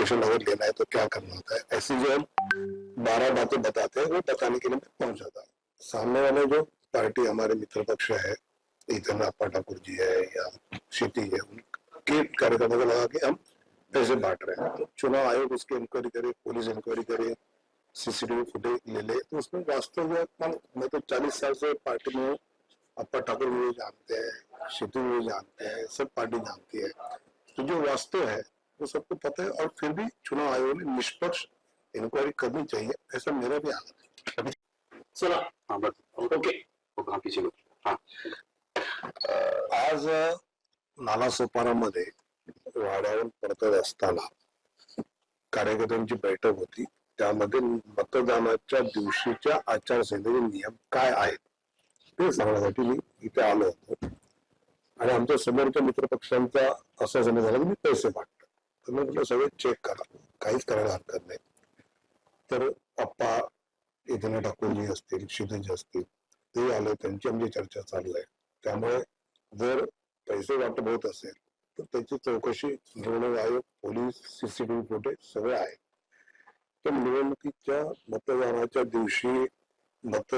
Objection अगर लेना है तो क्या करना होता है? ऐसी जो हम बारह बातें बताते हैं, वो बताने के लिए मैं पहुँच जाता हूँ। सामने वाले जो पार्टी हमारे मित्र पक्ष है इतना अप्पा ठाकुर जी है या क्षिति है, उनके कार्यक्रमों को लगा के हम पैसे बांट रहे हैं। तो चुनाव आयोग उसकी इंक्वायरी करे पुलिस इंक्वायरी करे सीसीटीवी फुटेज ले ले तो उसमें वास्तव में मैं तो चालीस साल से पार्टी में अप्पा ठाकुर मुझे जानते हैं शितु मुझे जानते हैं, सब पार्टी जानती है। तो जो वास्तव है वो सबको पता है और फिर भी चुनाव आयोग ने निष्पक्ष इंक्वायरी करनी चाहिए ऐसा मेरा भी आग्रह है। चला हा ओके। हा पीछे हा। आज नालासोपारामध्ये वाड्यावर परतत असताना कार्यकर्त्यांची बैठक होती. त्यामध्ये मतदानाच्या दिवशीच्या आचारसंहितेचे नियम काय आहेत ते सांगण्यासाठी मी इथे आलो होतो. आणि आमच्या समोरच्या मित्रपक्षांचा असा समज झाला की मी पैसे वाटतो तर मी म्हटलं सगळे चेक करा. काहीच करायला हरकत नाही. तर पप्पा इथे ठाकूरजी असतील क्षितिज असतील ते आले त्यांची आमची चर्चा चालू आहे. त्यामुळे जर पैसे वाटप होत असेल तर त्याची चौकशी निवडणूक आयोग पोलीस सीसीटीव्ही फुटेज सगळे आहे. तर निवडणुकीच्या मतदानाच्या दिवशी मत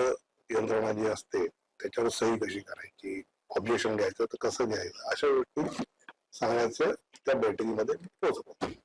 यंत्रणा जी असते त्याच्यावर सही कशी करायची? ऑब्जेक्शन घ्यायचं तर कसं घ्यायचं? अशा गोष्टी सांगण्याचं त्या बैठकीमध्ये पोहोचलो